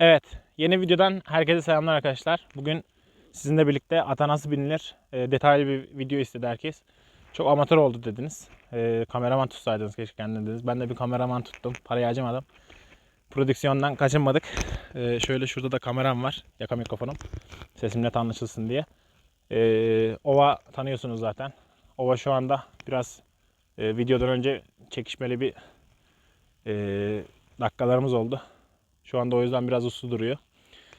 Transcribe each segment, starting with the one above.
Evet, yeni videodan herkese selamlar arkadaşlar. Bugün sizinle birlikte ata nasıl binilir e, detaylı bir video istedi herkes. Çok amatör oldu dediniz. E, kameraman tutsaydınız keşke kendiniz. Ben de bir kameraman tuttum. Parayı harcamadım. Prodüksiyondan kaçınmadık. E, şöyle şurada da kameram var. Yaka mikrofonum. Sesim net anlaşılsın diye. E, Ova tanıyorsunuz zaten. Ova şu anda biraz e, videodan önce çekişmeli bir e, dakikalarımız oldu. Şu anda o yüzden biraz uslu duruyor.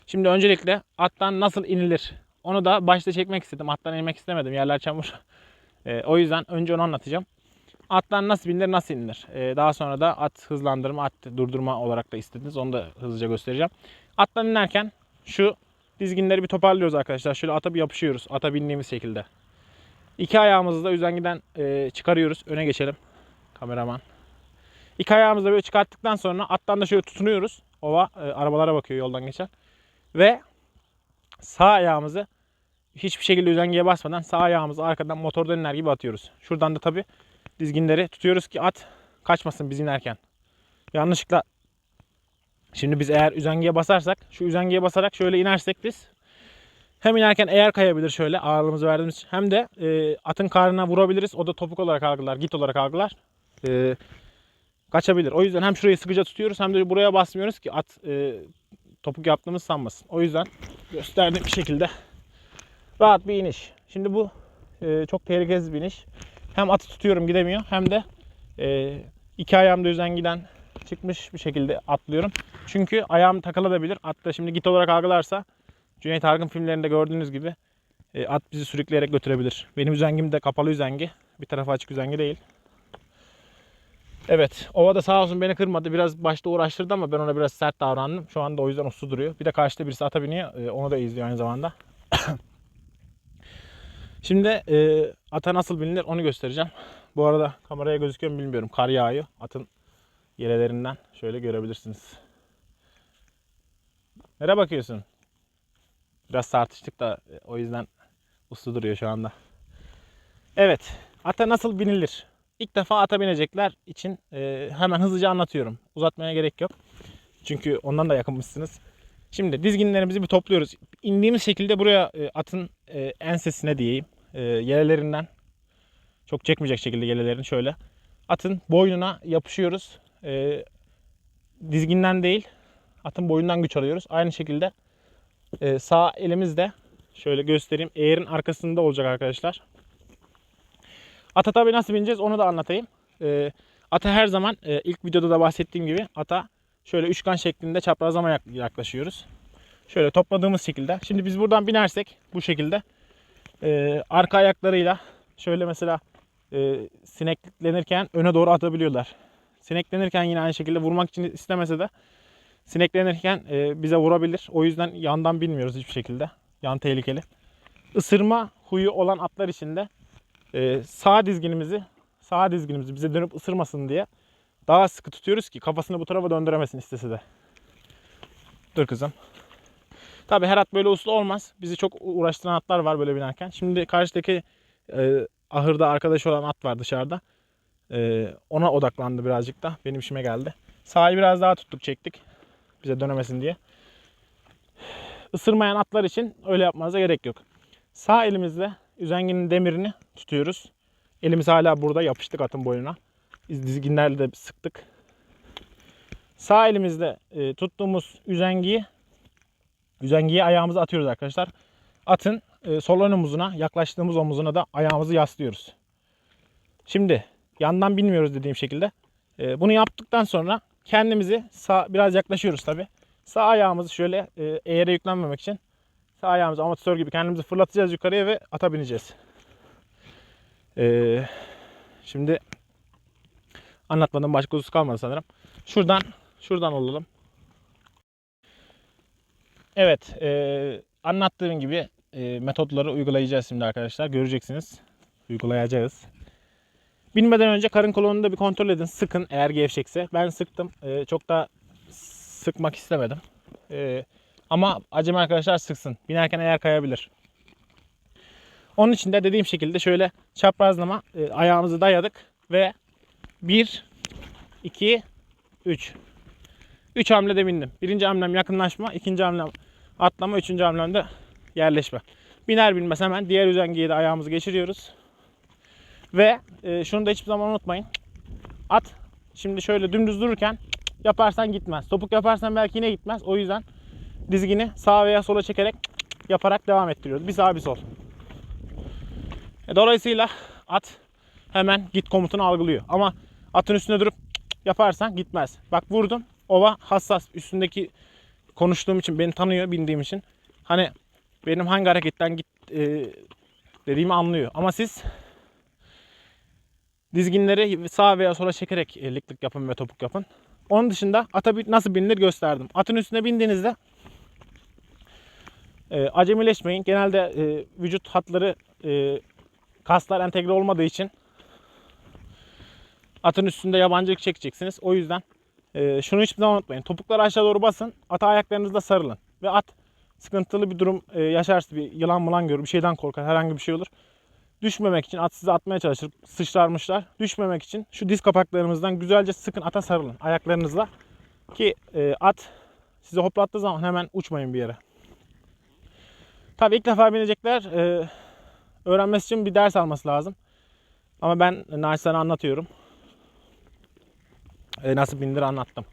Şimdi öncelikle attan nasıl inilir? Onu da başta çekmek istedim. Attan inmek istemedim. Yerler çamur. Ee, o yüzden önce onu anlatacağım. Attan nasıl binilir, nasıl inilir? Ee, daha sonra da at hızlandırma, at durdurma olarak da istediniz. Onu da hızlıca göstereceğim. Attan inerken şu dizginleri bir toparlıyoruz arkadaşlar. Şöyle ata bir yapışıyoruz. Ata bindiğimiz şekilde. İki ayağımızı da üzengiden e, çıkarıyoruz. Öne geçelim. Kameraman. İki ayağımızı da böyle çıkarttıktan sonra attan da şöyle tutunuyoruz. Ova e, arabalara bakıyor yoldan geçen. Ve sağ ayağımızı hiçbir şekilde üzengeye basmadan sağ ayağımızı arkadan motordan iner gibi atıyoruz. Şuradan da tabi dizginleri tutuyoruz ki at kaçmasın biz inerken. Yanlışlıkla şimdi biz eğer üzengeye basarsak şu üzengeye basarak şöyle inersek biz hem inerken eğer kayabilir şöyle ağırlığımızı verdiğimiz hem de e, atın karnına vurabiliriz. O da topuk olarak algılar, git olarak algılar. E, kaçabilir. O yüzden hem şurayı sıkıca tutuyoruz hem de buraya basmıyoruz ki at e, topuk yaptığımız sanmasın. O yüzden gösterdiğim şekilde rahat bir iniş. Şimdi bu e, çok tehlikesiz bir iniş. Hem atı tutuyorum gidemiyor hem de e, iki ayağımda üzengiden çıkmış bir şekilde atlıyorum. Çünkü ayağım takılabilir. At da şimdi git olarak algılarsa Cüneyt Arkın filmlerinde gördüğünüz gibi e, at bizi sürükleyerek götürebilir. Benim üzengim de kapalı üzengi. Bir tarafı açık üzengi değil. Evet. Ova da sağ olsun beni kırmadı. Biraz başta uğraştırdı ama ben ona biraz sert davrandım. Şu anda o yüzden uslu duruyor. Bir de karşıda birisi ata biniyor. Ee, Onu da izliyor aynı zamanda. Şimdi e, ata nasıl binilir onu göstereceğim. Bu arada kameraya gözüküyor mu bilmiyorum. Kar yağıyor. Atın yerelerinden şöyle görebilirsiniz. Nereye bakıyorsun? Biraz tartıştık da e, o yüzden uslu duruyor şu anda. Evet. Ata nasıl binilir? İlk defa ata binecekler için e, hemen hızlıca anlatıyorum. Uzatmaya gerek yok. Çünkü ondan da yakınmışsınız. Şimdi dizginlerimizi bir topluyoruz. İndiğimiz şekilde buraya e, atın e, ensesine diyeyim. E, yelelerinden çok çekmeyecek şekilde yelelerini şöyle. Atın boynuna yapışıyoruz. E, dizginden değil atın boyundan güç alıyoruz. Aynı şekilde e, sağ elimizde şöyle göstereyim. Eğerin arkasında olacak arkadaşlar. Ata tabi nasıl bineceğiz onu da anlatayım. Ee, ata her zaman e, ilk videoda da bahsettiğim gibi ata şöyle üçgen şeklinde çaprazlama yak- yaklaşıyoruz. Şöyle topladığımız şekilde. Şimdi biz buradan binersek bu şekilde e, arka ayaklarıyla şöyle mesela e, sineklenirken öne doğru atabiliyorlar. Sineklenirken yine aynı şekilde vurmak için istemese de sineklenirken e, bize vurabilir. O yüzden yandan binmiyoruz hiçbir şekilde. Yan tehlikeli. Isırma huyu olan atlar için de e, sağ dizginimizi sağ dizginimizi bize dönüp ısırmasın diye daha sıkı tutuyoruz ki kafasını bu tarafa döndüremesin istese de. Dur kızım. Tabi her at böyle uslu olmaz. Bizi çok uğraştıran atlar var böyle binerken. Şimdi karşıdaki e, ahırda arkadaş olan at var dışarıda. E, ona odaklandı birazcık da. Benim işime geldi. Sağı biraz daha tuttuk çektik. Bize dönemesin diye. Isırmayan atlar için öyle yapmanıza gerek yok. Sağ elimizle üzenginin demirini tutuyoruz. Elimiz hala burada yapıştık atın boynuna. Dizginlerle de sıktık. Sağ elimizle e, tuttuğumuz üzengiyi üzengiyi ayağımıza atıyoruz arkadaşlar. Atın e, sol ön omuzuna yaklaştığımız omuzuna da ayağımızı yaslıyoruz. Şimdi yandan bilmiyoruz dediğim şekilde. E, bunu yaptıktan sonra kendimizi sağ biraz yaklaşıyoruz tabi. Sağ ayağımızı şöyle e, eğere yüklenmemek için Sağ ayağımızı amatör gibi kendimizi fırlatacağız yukarıya ve ata bineceğiz. Ee, şimdi anlatmadığım başka husus kalmadı sanırım. Şuradan şuradan olalım. Evet, e, anlattığım gibi e, metotları uygulayacağız şimdi arkadaşlar. Göreceksiniz. Uygulayacağız. Binmeden önce karın kolonunu da bir kontrol edin. Sıkın eğer gevşekse. Ben sıktım. E, çok da sıkmak istemedim. E, ama acemi arkadaşlar sıksın. Binerken eğer kayabilir. Onun için de dediğim şekilde şöyle çaprazlama e, ayağımızı dayadık ve 1 2 3 3 hamlede bindim. Birinci hamlem yakınlaşma, ikinci hamlem atlama, üçüncü hamlem de yerleşme. Biner binmez hemen diğer üzengiye de ayağımızı geçiriyoruz. Ve e, şunu da hiçbir zaman unutmayın. At şimdi şöyle dümdüz dururken yaparsan gitmez. Topuk yaparsan belki yine gitmez. O yüzden dizgini sağa veya sola çekerek yaparak devam ettiriyoruz. Bir sağ bir sol. E, Dolayısıyla at hemen git komutunu algılıyor. Ama atın üstünde durup yaparsan gitmez. Bak vurdum. Ova hassas. Üstündeki konuştuğum için beni tanıyor bildiğim için. Hani benim hangi hareketten git e, dediğimi anlıyor. Ama siz dizginleri sağa veya sola çekerek e, lik yapın ve topuk yapın. Onun dışında ata nasıl binilir gösterdim. Atın üstüne bindiğinizde e, acemileşmeyin. Genelde e, vücut hatları e, kaslar entegre olmadığı için atın üstünde yabancılık çekeceksiniz. O yüzden e, şunu hiçbir zaman unutmayın. Topukları aşağı doğru basın. Ata ayaklarınızla sarılın. Ve at sıkıntılı bir durum e, yaşarsa bir yılan mılan görür. Bir şeyden korkar. Herhangi bir şey olur. Düşmemek için at sizi atmaya çalışır. Sıçrarmışlar. Düşmemek için şu diz kapaklarımızdan güzelce sıkın ata sarılın ayaklarınızla. Ki e, at sizi hoplattığı zaman hemen uçmayın bir yere. Tabii ilk defa binecekler. E, öğrenmesi için bir ders alması lazım. Ama ben naçizane anlatıyorum. E, nasıl binilir anlattım.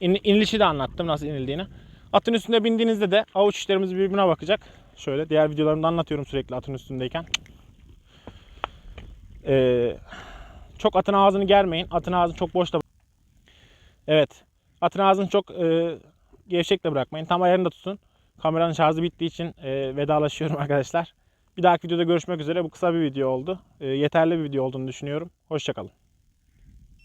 İn, inilişi de anlattım nasıl inildiğini. Atın üstünde bindiğinizde de avuç içlerimiz birbirine bakacak. Şöyle diğer videolarımda anlatıyorum sürekli atın üstündeyken. E, çok atın ağzını germeyin. Atın ağzını çok boşta Evet. Atın ağzını çok e, gevşek bırakmayın. Tam ayarında tutun. Kameranın şarjı bittiği için e, vedalaşıyorum arkadaşlar. Bir dahaki videoda görüşmek üzere. Bu kısa bir video oldu. E, yeterli bir video olduğunu düşünüyorum. Hoşçakalın.